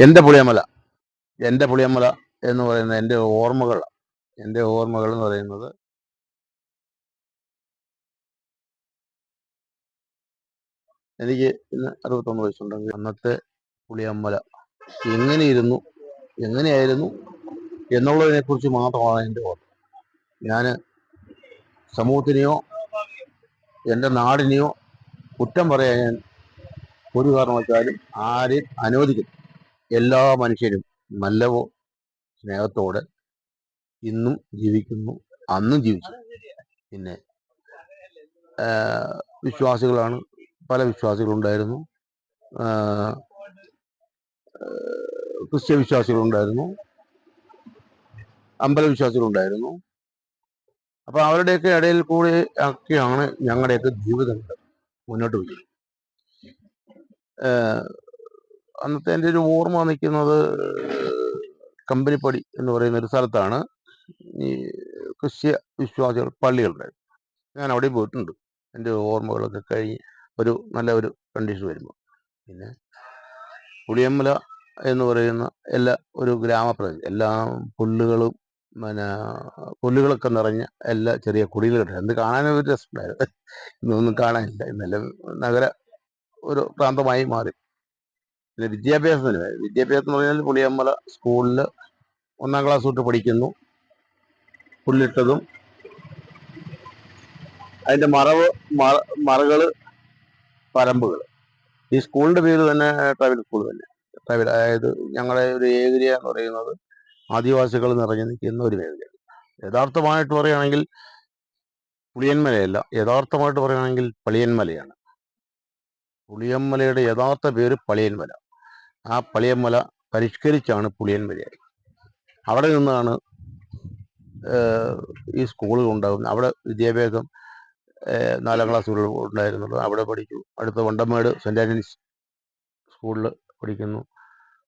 എന്റെ പുളിയമല എന്റെ പുളിയമല എന്ന് പറയുന്ന എന്റെ ഓർമ്മകൾ എന്റെ ഓർമ്മകൾ എന്ന് പറയുന്നത് എനിക്ക് ഇന്ന് അറുപത്തൊന്ന് വയസ്സുണ്ടെങ്കിൽ അന്നത്തെ പുളിയമ്മല എങ്ങനെയിരുന്നു എങ്ങനെയായിരുന്നു എന്നുള്ളതിനെ കുറിച്ച് മാത്രമാണ് എന്റെ ഓർമ്മ. ഞാൻ സമൂഹത്തിനെയോ എന്റെ നാടിനെയോ കുറ്റം പറയാൻ ഒരു കാരണവശാലും ആരെയും അനുവദിക്കുന്നു എല്ലാ മനുഷ്യരും നല്ലവോ സ്നേഹത്തോടെ ഇന്നും ജീവിക്കുന്നു അന്നും ജീവിച്ചു പിന്നെ വിശ്വാസികളാണ് പല വിശ്വാസികളുണ്ടായിരുന്നു. ആഹ് വിശ്വാസികളുണ്ടായിരുന്നു. ക്രിസ്ത്യ വിശ്വാസികളുണ്ടായിരുന്നു. അമ്പലവിശ്വാസികളുണ്ടായിരുന്നു അപ്പൊ അവരുടെയൊക്കെ ഇടയിൽ കൂടി ഒക്കെയാണ് ഞങ്ങളുടെയൊക്കെ ജീവിതം മുന്നോട്ട് പോയി. അന്നത്തെ എന്റെ ഒരു ഓർമ്മ നിൽക്കുന്നത് കമ്പനിപ്പടി എന്ന് പറയുന്ന ഒരു സ്ഥലത്താണ് ഈ ക്രിസ്ത്യ വിശ്വാസികൾ പള്ളികളുണ്ടായിരുന്നു ഞാൻ അവിടെ പോയിട്ടുണ്ട്. എന്റെ ഓർമ്മകളൊക്കെ കഴിഞ്ഞ് ഒരു നല്ല ഒരു കണ്ടീഷൻ വരുമ്പോൾ. പിന്നെ പുളിയമ്മല എന്ന് പറയുന്ന എല്ലാ ഒരു ഗ്രാമപ്രദേശം എല്ലാ പുല്ലുകളും പിന്നെ പുല്ലുകളൊക്കെ നിറഞ്ഞ എല്ലാ ചെറിയ കുടിലുകളുണ്ട്. എന്ത് കാണാനും ഒരു രസമുണ്ടായിരുന്നു. ഇന്നൊന്നും കാണാനില്ല. ഇന്നെല്ലാം നഗര ഒരു പ്രാന്തമായി മാറി. പിന്നെ വിദ്യാഭ്യാസത്തിന് വിദ്യാഭ്യാസം എന്ന് പറഞ്ഞാൽ പുളിയമ്മല സ്കൂളിൽ ഒന്നാം ക്ലാസ് തൊട്ട് പഠിക്കുന്നു. പുല്ലിട്ടതും അതിന്റെ മറവ് മറകൾ പരമ്പുകൾ ഈ സ്കൂളിന്റെ പേര് തന്നെ ട്രൈബൽ സ്കൂൾ തന്നെ. ട്രൈബൽ അതായത് ഞങ്ങളുടെ ഒരു ഏരിയ എന്ന് പറയുന്നത് ആദിവാസികൾ നിറഞ്ഞു നിൽക്കുന്ന ഒരു മേഖലയാണ് യഥാർത്ഥമായിട്ട് പറയുകയാണെങ്കിൽ പുളിയന്മലയല്ല യഥാർത്ഥമായിട്ട് പറയുകയാണെങ്കിൽ പളിയന്മലയാണ് പുളിയന്മലയുടെ യഥാർത്ഥ പേര് പളിയന്മല ആ പളിയമ്മല പരിഷ്കരിച്ചാണ് പുളിയൻ പുളിയന്മലയായി അവിടെ നിന്നാണ് ഈ സ്കൂളുകൾ ഉണ്ടാകുന്നത് അവിടെ വിദ്യാഭ്യാസം നാലാം ക്ലാസ് ഉണ്ടായിരുന്നുള്ളൂ. അവിടെ പഠിച്ചു. അടുത്ത വണ്ടമേട് സെന്റ് ആന്റണീസ് സ്കൂളിൽ പഠിക്കുന്നു.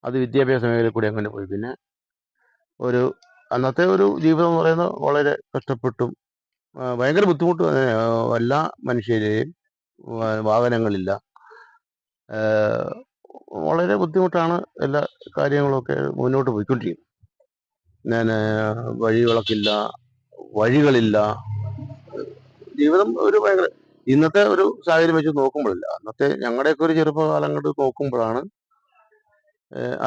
അത് വിദ്യാഭ്യാസ മേഖലയിൽ കൂടി അങ്ങനെ പോയി. പിന്നെ ഒരു അന്നത്തെ ഒരു ജീവിതം എന്ന് പറയുന്നത് വളരെ കഷ്ടപ്പെട്ടും ഭയങ്കര ബുദ്ധിമുട്ട് എല്ലാ മനുഷ്യരെയും വാഹനങ്ങളില്ല. വളരെ ബുദ്ധിമുട്ടാണ് എല്ലാ കാര്യങ്ങളൊക്കെ മുന്നോട്ട് പോയിക്കൊണ്ടിരിക്കുന്നത്. ഞാൻ വഴികളൊക്കില്ല വഴികളില്ല. ജീവിതം ഒരു ഭയങ്കര ഇന്നത്തെ ഒരു സാഹചര്യം വെച്ച് നോക്കുമ്പോഴില്ല അന്നത്തെ ഞങ്ങളുടെയൊക്കെ ഒരു ചെറുപ്പകാലം കൊണ്ട് നോക്കുമ്പോഴാണ്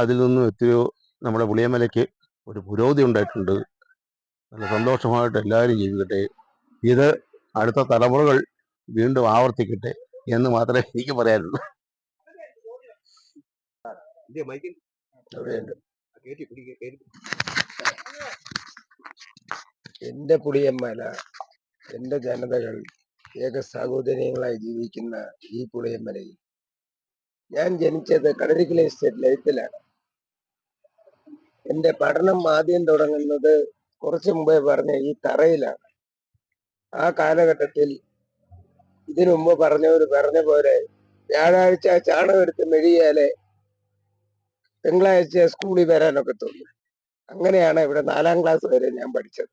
അതിൽ നിന്നും എത്രയോ നമ്മുടെ പുളിയമലയ്ക്ക് ഒരു പുരോഗതി ഉണ്ടായിട്ടുണ്ട്. നല്ല സന്തോഷമായിട്ട് എല്ലാവരും ജീവിക്കട്ടെ. ഇത് അടുത്ത തലമുറകൾ വീണ്ടും ആവർത്തിക്കട്ടെ എന്ന് മാത്രമേ എനിക്ക് പറയാനുള്ളൂ. എന്റെ പുളിയമ്മല എന്റെ ജനതകൾ ഏക സഹോദര്യങ്ങളായി ജീവിക്കുന്ന ഈ പുളിയമ്മലയിൽ ഞാൻ ജനിച്ചത് കടലിക്കൽ എസ്റ്റേറ്റ് ലൈഫിലാണ്. എന്റെ പഠനം ആദ്യം തുടങ്ങുന്നത് കുറച്ചു മുമ്പേ പറഞ്ഞ ഈ തറയിലാണ്. ആ കാലഘട്ടത്തിൽ ഇതിനു മുമ്പ് പറഞ്ഞവർ പറഞ്ഞ പോലെ വ്യാഴാഴ്ച ചാണകം എടുത്ത് മെഴിയാലെ തിങ്കളാഴ്ച സ്കൂളിൽ വരാനൊക്കെ തോന്നി അങ്ങനെയാണ് ഇവിടെ നാലാം ക്ലാസ് വരെ ഞാൻ പഠിച്ചത്.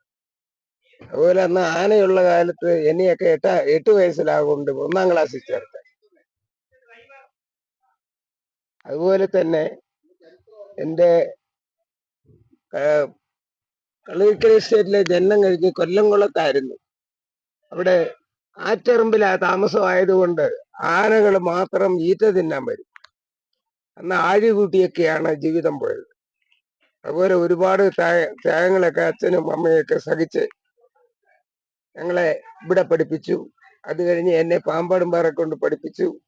അതുപോലെ അന്ന് ആനയുള്ള കാലത്ത് എന്നെയൊക്കെ എട്ട എട്ട് വയസ്സിലാകൊണ്ട് ഒന്നാം ക്ലാസ്സിൽ ചേർത്ത്. അതുപോലെ തന്നെ എന്റെ കളരിക്കൽ എസ്റ്റേറ്റിലെ ജന്മം കഴിഞ്ഞ് കൊല്ലംകുളത്തായിരുന്നു. അവിടെ ആറ്ററമ്പിലാ താമസമായതുകൊണ്ട് ആനകൾ മാത്രം ഈറ്റ തിന്നാൻ വരും. അന്ന് ആഴി കൂട്ടിയൊക്കെയാണ് ജീവിതം പോയത്. അതുപോലെ ഒരുപാട് ത്യാ- ത്യാഗങ്ങളൊക്കെ അച്ഛനും അമ്മയൊക്കെ സഹിച്ച് ഞങ്ങളെ ഇവിടെ പഠിപ്പിച്ചു. അത് കഴിഞ്ഞ് എന്നെ പാമ്പാടുംപാറ കൊണ്ട് പഠിപ്പിച്ചു.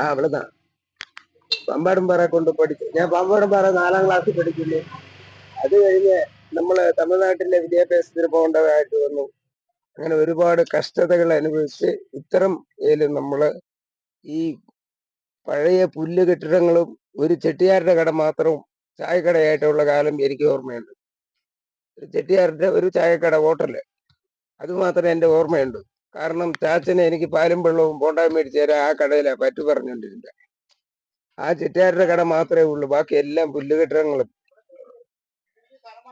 ആ അവിടെന്നാ. പാമ്പാടും പാറ കൊണ്ട് പഠിച്ചു ഞാൻ പാമ്പാടുംപാറ നാലാം ക്ലാസ് പഠിക്കുന്നു. അത് കഴിഞ്ഞ് നമ്മൾ തമിഴ്നാട്ടിലെ വിദ്യാഭ്യാസത്തിന് പോകേണ്ടതായിട്ട് വന്നു. അങ്ങനെ ഒരുപാട് കഷ്ടതകൾ അനുഭവിച്ച് ഇത്തരം ഏലും നമ്മൾ ഈ പഴയ പുല്ല് കെട്ടിടങ്ങളും ഒരു ചെട്ടിയാരുടെ കട മാത്രവും ചായക്കടയായിട്ടുള്ള കാലം എനിക്ക് ഓർമ്മയുണ്ട്. ഒരു ചെട്ടിയാരുടെ ഒരു ചായക്കട ഹോട്ടൽ. അത് എന്റെ ഓർമ്മയുണ്ട് കാരണം ചാച്ചനെ എനിക്ക് പാലും വെള്ളവും പോണ്ടാൻ മേടിച്ചു തരാൻ ആ കടയിലാ പറ്റു പറഞ്ഞുകൊണ്ടിരുന്നത്. ആ ചെട്ടിയാരുടെ കട മാത്രമേ ഉള്ളൂ. ബാക്കി എല്ലാം പുല്ല് കെട്ടിടങ്ങളും.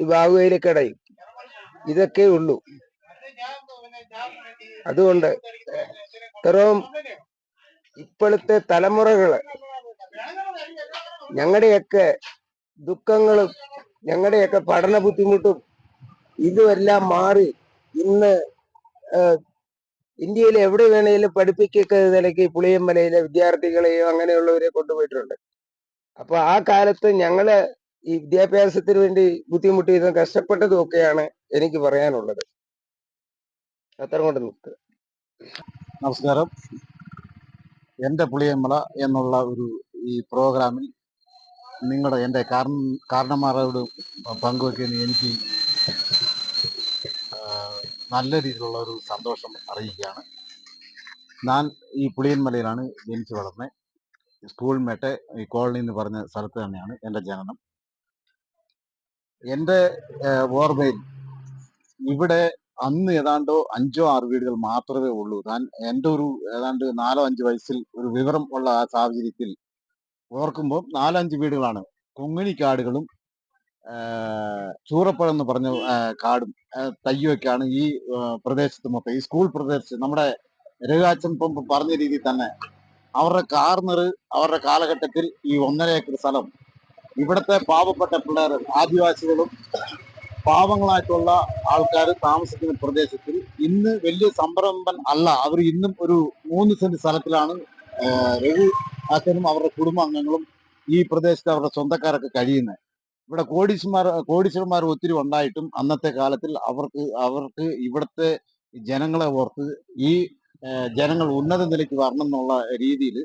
ഈ വാവുകയിലെ കടയും ഇതൊക്കെ ഉള്ളൂ. അതുകൊണ്ട് ഇത്രയും ഇപ്പോഴത്തെ തലമുറകൾ. ഞങ്ങളുടെയൊക്കെ ദുഃഖങ്ങളും ഞങ്ങളുടെയൊക്കെ പഠന ബുദ്ധിമുട്ടും ഇതുമെല്ലാം മാറി ഇന്ന് ഇന്ത്യയിൽ എവിടെ വേണേലും പഠിപ്പിക്കുക നിലയ്ക്ക് പുളിയമ്പലയിലെ വിദ്യാർത്ഥികളെയോ അങ്ങനെയുള്ളവരെ കൊണ്ടുപോയിട്ടുണ്ട്. അപ്പൊ ആ കാലത്ത് ഞങ്ങൾ ഈ വിദ്യാഭ്യാസത്തിന് വേണ്ടി ബുദ്ധിമുട്ടിയതും കഷ്ടപ്പെട്ടതും ഒക്കെയാണ് എനിക്ക് പറയാനുള്ളത്. അത്ര കൊണ്ട് നിർത്തുക. നമസ്കാരം. എന്റെ പുളിയമ്മള എന്നുള്ള ഒരു ഈ പ്രോഗ്രാമിൽ നിങ്ങളുടെ എന്റെ കാരണ കാരണന്മാരോട് പങ്കുവെക്കുന്ന എനിക്ക് നല്ല രീതിയിലുള്ള ഒരു സന്തോഷം അറിയിക്കുകയാണ്. ഞാൻ ഈ പുളിയന്മലയിലാണ് ജനിച്ചു വളർന്നത് സ്കൂൾ മേട്ടെ ഈ കോളനി എന്ന് പറഞ്ഞ സ്ഥലത്ത് തന്നെയാണ് എന്റെ ജനനം. എന്റെ ഓർമ്മയിൽ ഇവിടെ അന്ന് ഏതാണ്ടോ അഞ്ചോ ആറ് വീടുകൾ മാത്രമേ ഉള്ളൂ. താൻ എന്റെ ഒരു ഏതാണ്ട് നാലോ അഞ്ച് വയസ്സിൽ ഒരു വിവരം ഉള്ള ആ സാഹചര്യത്തിൽ ഓർക്കുമ്പോൾ നാലഞ്ച് വീടുകളാണ്. കുങ്ങിണിക്കാടുകളും ചൂറപ്പഴം എന്ന് പറഞ്ഞ കാടും തയ്യൊക്കെയാണ് ഈ പ്രദേശത്ത് മൊത്തം ഈ സ്കൂൾ പ്രദേശത്ത് നമ്മുടെ രഘുരാജൻ പമ്പ് പറഞ്ഞ രീതിയിൽ തന്നെ അവരുടെ കാർന്നർ അവരുടെ കാലഘട്ടത്തിൽ ഈ ഒന്നര ഏക്കർ സ്ഥലം. ഇവിടുത്തെ പാവപ്പെട്ട പിള്ളേർ ആദിവാസികളും പാവങ്ങളായിട്ടുള്ള ആൾക്കാർ താമസിക്കുന്ന പ്രദേശത്തിൽ ഇന്ന് വലിയ സംരംഭൻ അല്ല. അവർ ഇന്നും ഒരു മൂന്ന് സെന്റ് സ്ഥലത്തിലാണ് രഘു അച്ഛനും അവരുടെ കുടുംബാംഗങ്ങളും ഈ പ്രദേശത്ത് അവരുടെ സ്വന്തക്കാരൊക്കെ കഴിയുന്നത് ഇവിടെ കോടീശ്മാർ കോടീശ്വരന്മാർ ഒത്തിരി ഉണ്ടായിട്ടും അന്നത്തെ കാലത്തിൽ അവർക്ക് അവർക്ക് ഇവിടുത്തെ ജനങ്ങളെ ഓർത്ത് ഈ ജനങ്ങൾ ഉന്നത നിലയ്ക്ക് വരണം എന്നുള്ള രീതിയിൽ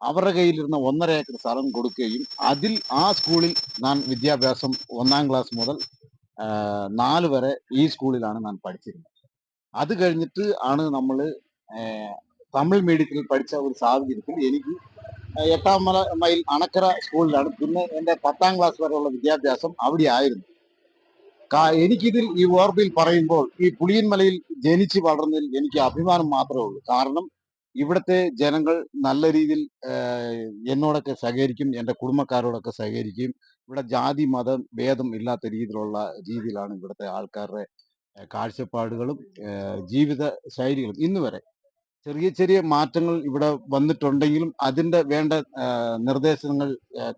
അവരുടെ കയ്യിലിരുന്ന ഒന്നര ഏക്കർ സ്ഥലം കൊടുക്കുകയും അതിൽ ആ സ്കൂളിൽ ഞാൻ വിദ്യാഭ്യാസം ഒന്നാം ക്ലാസ് മുതൽ നാല് വരെ ഈ സ്കൂളിലാണ് ഞാൻ പഠിച്ചിരുന്നത്. അത് കഴിഞ്ഞിട്ട് ആണ് നമ്മൾ തമിഴ് മീഡിയത്തിൽ പഠിച്ച ഒരു സാഹചര്യത്തിൽ എനിക്ക് എട്ടാം മല- മൈൽ അണക്കര സ്കൂളിലാണ് പിന്നെ എന്റെ പത്താം ക്ലാസ് വരെയുള്ള വിദ്യാഭ്യാസം അവിടെ ആയിരുന്നു. എനിക്കിതിൽ ഈ ഓർമ്മയിൽ പറയുമ്പോൾ ഈ പുളിയൻമലയിൽ ജനിച്ച് വളർന്നതിൽ എനിക്ക് അഭിമാനം മാത്രമേ ഉള്ളൂ. കാരണം ഇവിടുത്തെ ജനങ്ങൾ നല്ല രീതിയിൽ എന്നോടൊക്കെ സഹകരിക്കും എന്റെ കുടുംബക്കാരോടൊക്കെ സഹകരിക്കും. ഇവിടെ ജാതി മതം ഭേദം ഇല്ലാത്ത രീതിയിലുള്ള രീതിയിലാണ് ഇവിടുത്തെ ആൾക്കാരുടെ കാഴ്ചപ്പാടുകളും ജീവിത ശൈലികളും. ഇന്ന് വരെ ചെറിയ ചെറിയ മാറ്റങ്ങൾ ഇവിടെ വന്നിട്ടുണ്ടെങ്കിലും അതിന്റെ വേണ്ട നിർദ്ദേശങ്ങൾ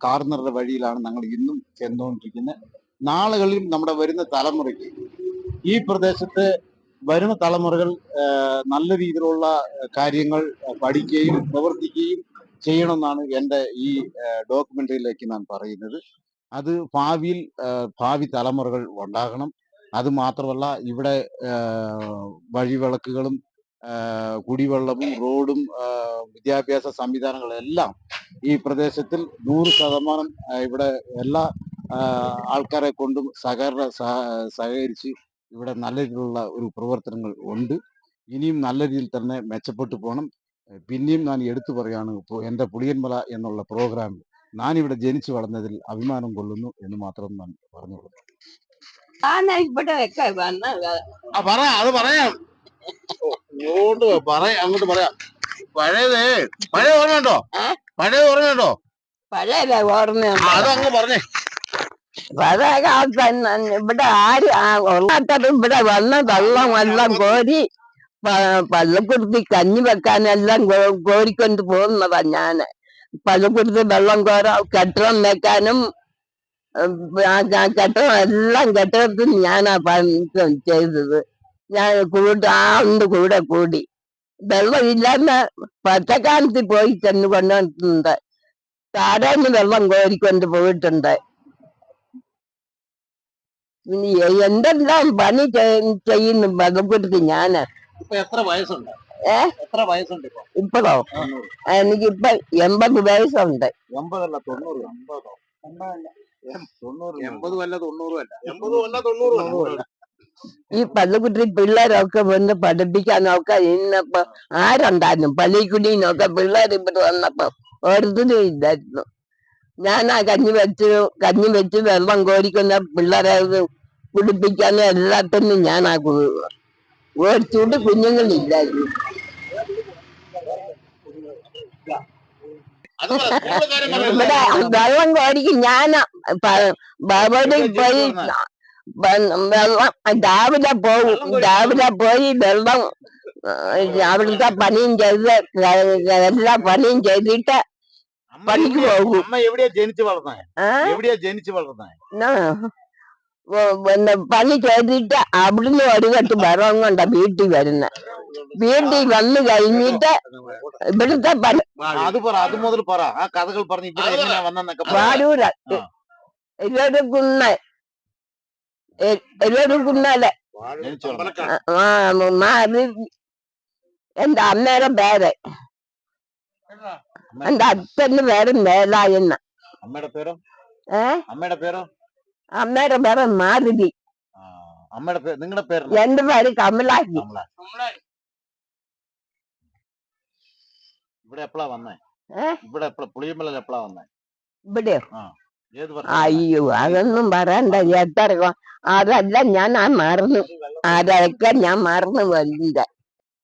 കാർണറുടെ വഴിയിലാണ് ഞങ്ങൾ ഇന്നും ചെന്നുകൊണ്ടിരിക്കുന്നത്. നാളുകളിൽ നമ്മുടെ വരുന്ന തലമുറയ്ക്ക് ഈ പ്രദേശത്ത് വരുന്ന തലമുറകൾ നല്ല രീതിയിലുള്ള കാര്യങ്ങൾ പഠിക്കുകയും പ്രവർത്തിക്കുകയും ചെയ്യണമെന്നാണ് എന്റെ ഈ ഡോക്യുമെന്ററിയിലേക്ക് ഞാൻ പറയുന്നത്. അത് ഭാവിയിൽ ഭാവി തലമുറകൾ ഉണ്ടാകണം. അത് മാത്രമല്ല ഇവിടെ വഴിവിളക്കുകളും കുടിവെള്ളവും റോഡും വിദ്യാഭ്യാസ സംവിധാനങ്ങളും എല്ലാം ഈ പ്രദേശത്തിൽ നൂറ് ശതമാനം ഇവിടെ എല്ലാ ആൾക്കാരെ കൊണ്ടും സഹകരണ സഹ- സഹകരിച്ച് ഇവിടെ നല്ല രീതിയിലുള്ള ഒരു പ്രവർത്തനങ്ങൾ ഉണ്ട്. ഇനിയും നല്ല രീതിയിൽ തന്നെ മെച്ചപ്പെട്ടു പോകണം പിന്നെയും ഞാൻ എടുത്തു പറയാണ് ഇപ്പോൾ എന്റെ പുളിയന്മല എന്നുള്ള പ്രോഗ്രാമിൽ ഞാൻ ഇവിടെ ജനിച്ചു വളർന്നതിൽ അഭിമാനം കൊള്ളുന്നു എന്ന് മാത്രം ഞാൻ പറഞ്ഞോളൂ. പഴയത് അത് പറയാം. ഇങ്ങോട്ട് പറയാം അങ്ങോട്ട് പറയാം. പഴയതേ പഴയ പഴയ ഓർമ്മയുണ്ട്? അതങ്ങ് പറഞ്ഞേ. പഴയ കാലത്ത് ഇവിടെ ആര് ഉള്ളാത്തത് ഇവിടെ വന്ന് വെള്ളം എല്ലാം കോരി പള്ളിക്കുടുത്തി കഞ്ഞി വെക്കാനെല്ലാം കോരിക്കൊണ്ട് പോകുന്നതാ ഞാൻ. പള്ളിക്കുടുത്തി വെള്ളം കോരാ കെട്ടിടം വെക്കാനും കെട്ടിടം എല്ലാം കെട്ടിടത്തിൽ ഞാനാ ചെയ്തത്. ഞാൻ കൂടെ ആളുണ്ട് കൂടെ കൂടി. വെള്ളമില്ലാന്ന് പച്ചക്കാലത്ത് പോയി ചെന്ന് കൊണ്ടുവന്നിട്ടുണ്ട്. താരന്ന് വെള്ളം കോരിക്കൊണ്ട് പോയിട്ടുണ്ട്. എന്തെല്ലാം പണി ചെയ്- ചെയ്യുന്നു വെള്ളക്കുടുത്തി ഞാൻ? എത്ര വയസ്സുണ്ട്? ഏ? എത്ര വയസ്സുണ്ട് ഇപ്പൊ? ഇപ്പോഴോ? എനിക്കിപ്പൊ എൺപത് വയസ്സുണ്ട്. എൺപതല്ല തൊണ്ണൂറ്. എൺപതോ? എൺപതും അല്ല തൊണ്ണൂറും അല്ല. എൺപതും അല്ല തൊണ്ണൂറും ഈ പള്ളിക്കുട്ടി പിള്ളേരൊക്കെ വന്ന് പഠിപ്പിക്കാനൊക്കെ ഇന്നപ്പോ ആരുണ്ടായിരുന്നു? പള്ളിക്കുടിന്നൊക്കെ പിള്ളേർ ഇവിടെ വന്നപ്പോ ഓരോരുത്തരും ഇല്ലായിരുന്നു ഞാൻ ആ കഞ്ഞി വെച്ച് കഞ്ഞി വെച്ച് വെള്ളം കോരിക്കുന്ന പിള്ളേരെ ഇത് കുടിപ്പിക്കാനും എല്ലാത്തിനും ഞാൻ ആ ഓടിച്ചുകൊണ്ട് കുഞ്ഞുങ്ങളില്ലായിരുന്നു? ഇവിടെ വെള്ളം കോരിക്കും ഞാൻ ഭഗവതി പോയി വെള്ളം രാവിലെ പോകും രാവിലെ പോയി വെള്ളം അവിടുത്തെ പണിയും ചെയ്ത് എല്ലാ പണിയും ചെയ്തിട്ട് അമ്മ പണിക്ക് എവിടെയാ- പോകും. അമ്മ എവിടെയാ ജനിച്ചു വളർന്നേ ആ എവിടെയാ ജനിച്ചു വളർന്നേ എന്നാ, വ- പിന്നെ പണി ചെയ്തിട്ട് അവിടുന്ന് ഒരു കെട്ട് വെള്ളം കൊണ്ട വീട്ടിൽ വരുന്ന വീട്ടിൽ വന്നു കഴിഞ്ഞിട്ട് ഇവിടുത്തെ പണി അത് പറ അത് മുതൽ പറ ആ കഥകൾ പറഞ്ഞ് ഇവിടെ എങ്ങനെയാ വന്നെന്നൊക്കെ പറ. വാരൂര ആ. എല്ലാവരും കുന്ന എല്ലാവരും കുന്നല്ലേ ജനിച്ചു വളർന്നേ. ആ മാറി എന്റെ അമ്മയുടെ പേര് അമ്മ- എന്റെ അച്ഛന്റെ പേര് മേലായെന്ന. അമ്മയുടെ പേരോ? ഏ? അമ്മയുടെ പേരോ? അമ്മയുടെ പേര് മാരുതി. അമ്മയുടെ പേര് നിങ്ങളുടെ പേര് എന്റെ പേര് കമലാജി. ഇവിടെ എപ്പോഴാ വന്നേ? ഇവിടെ പുളിയമ്പലം എപ്പോഴാ വന്നേ? ഇവിടെയോ? അയ്യോ അതൊന്നും പറയണ്ട. എത്ര അതല്ല ഞാൻ ആ മറന്നു. അതൊക്കെ ഞാൻ മറന്നു വന്നില്ല